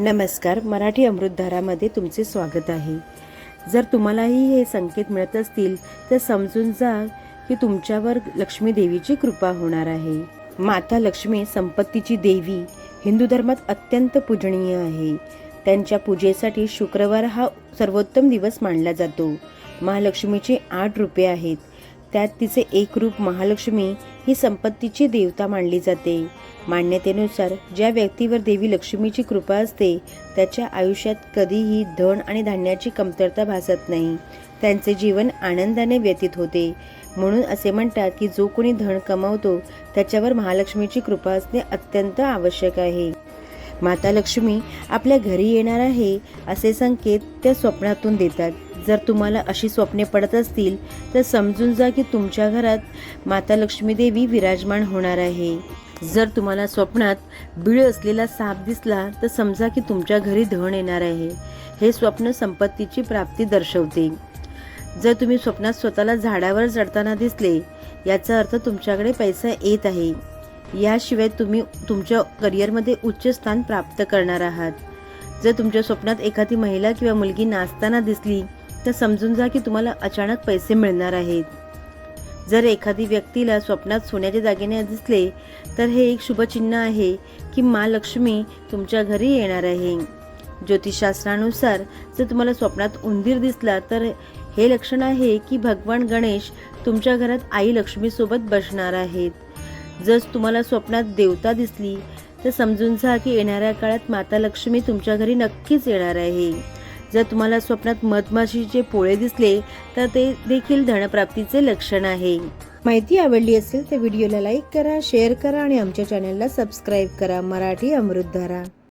नमस्कार मराठी अमृतधारामध्ये तुमचे स्वागत आहे. जर तुम्हालाही हे संकेत मिळत असतील तर समजून जा की तुमच्यावर लक्ष्मी देवीची कृपा होणार आहे. माता लक्ष्मी संपत्तीची देवी हिंदू धर्मात अत्यंत पूजनीय आहे. त्यांच्या पूजेसाठी शुक्रवार हा सर्वोत्तम दिवस मानला जातो. महालक्ष्मीचे आठ रूपे आहेत. त्यात तिचे एक रूप महालक्ष्मी ही संपत्तीची देवता मानली जाते. मान्यतेनुसार ज्या व्यक्तीवर देवी लक्ष्मीची कृपा असते त्याच्या आयुष्यात कधीही धन आणि धान्याची कमतरता भासत नाही. त्यांचे जीवन आनंदाने व्यतीत होते. म्हणून असे म्हणतात की जो कोणी धन कमावतो त्याच्यावर महालक्ष्मीची कृपा असणे अत्यंत आवश्यक आहे. माता लक्ष्मी आपल्या घरी येणार आहे असे संकेत त्या स्वप्नातून देतात. जर तुम्हाला अशी स्वप्ने पडत असतील तर समजून जा की तुमच्या घरात माता लक्ष्मी देवी विराजमान होणार आहे. जर तुम्हाला स्वप्नात बिळ असलेला साप दिसला तर समजा की तुमच्या घरी धन येणार आहे. हे स्वप्न संपत्तीची प्राप्ती दर्शवते. जर तुम्ही स्वप्नात स्वतःला झाडावर चढताना दिसले याचा अर्थ तुमच्याकडे पैसा येत आहे. याशिवाय तुम्ही तुमच्या करिअरमध्ये उच्च स्थान प्राप्त करणार आहात. जर तुमच्या स्वप्नात एखादी महिला किंवा मुलगी नाचताना दिसली तर समजून जा की तुम्हाला अचानक पैसे मिळणार आहेत. जर एखादी व्यक्तीला स्वप्नात सोन्याचे दागिने दिसले तर हे एक शुभचिन्ह आहे की मा लक्ष्मी तुमच्या घरी येणार आहे. ज्योतिषशास्त्रानुसार जर तुम्हाला स्वप्नात उंदीर दिसला तर हे लक्षण आहे की भगवान गणेश तुमच्या घरात आई लक्ष्मीसोबत बसणार आहेत. जर तुम्हाला स्वप्नात देवता दिसली तर समजून जा की येणाऱ्या काळात माता लक्ष्मी तुमच्या घरी नक्कीच येणार आहे. जर तुम्हाला स्वप्नात मधमाशीचे पोळे दिसले तर ते देखील धनप्राप्तीचे लक्षण आहे. माहिती आवडली असेल तर व्हिडिओला लाईक करा शेअर करा आणि आमच्या चॅनलला सबस्क्राईब करा. मराठी अमृतधारा